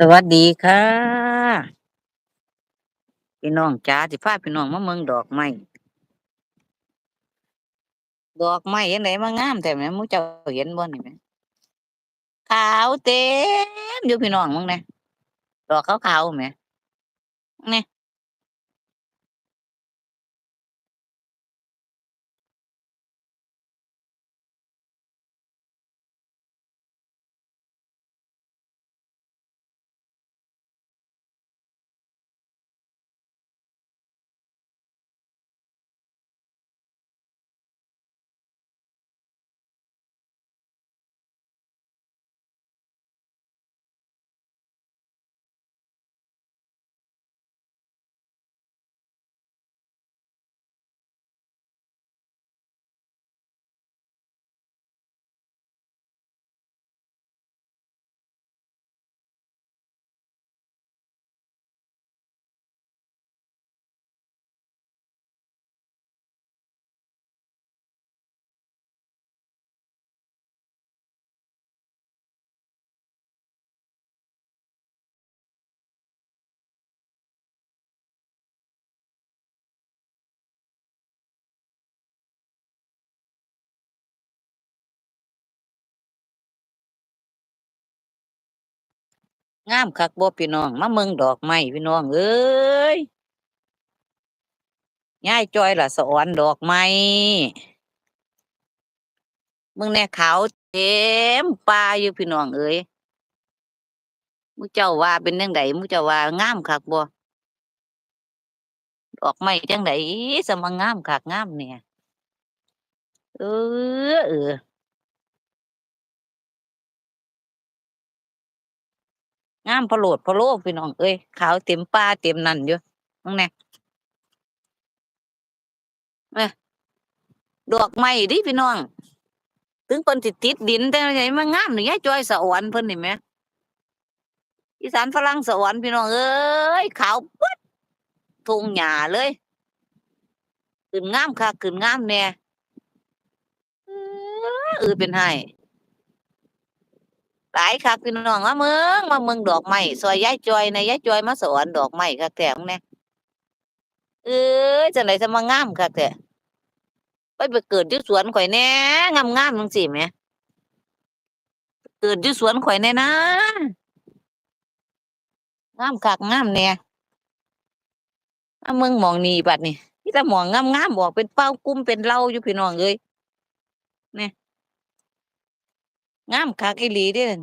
สวัสดีค่ะ พี่น้องจ้าสิพาพี่น้องมาเมืองดอกไม้ดอกไม้ยังไงมางามแต่แม่มูเจ้าเห็นบ่นี่แม่ขาวเต็มอยู่พี่น้องมึงเนี่ยดอกขาวๆไหม่นี่ งามคักบ่พี่น้องมาเมืองดอกไม้พี่น้องเอ้ยยายจอยล่ะสอนดอกไม้มึงแน่ขาวเต็มป่าอยู่พี่น้องเอ้ยมูเจ้าว่าเป็นจังไดมูเจ้าว่างามคักบ่ดอกไม้จังไดสมางามคักงามเนี่ยเออเออ งามพะโลดพะโลพี่น้องเอ้ยขาวเต็มป่าเต็มนั่นอยู่มึงแน่เอ้ยดอกไม้ดิพี่น้อง ถึงเพิ่นสิดติดดินแต่ว่าไงมันงามนี่ยายจอยสะอ่อนเพิ่นนี่แหมอีสานฝรั่งสะอ่อนพี่น้องเอ้ยขาวปึ๊ดทงหญ้าเลยขึ้นงามคักขึ้นงามแน่เออเออเป็นไห้ หลายคักพี่น้องมาเมืองมาเมืองดอกไม้ซอยย้ายจอยในะยายจอยมาสอนดอกไม้คักแท้มึงแน่เอ้ยจังได๋จะมางามคักแท้ไปไปเกิดอยู่สวนข่อยแน่งามๆจังซี่แหมเกิดอยู่สวนข่อยแน่นะงามคักงามแน่มาเมืองมองนี้บัดนี้มีแต่มองงามๆออกเป็นเป้ากลุ่มเป็นเล่าอยู่พี่น้องเอ้ยแหน่ย งามคักอีหลีเด้อ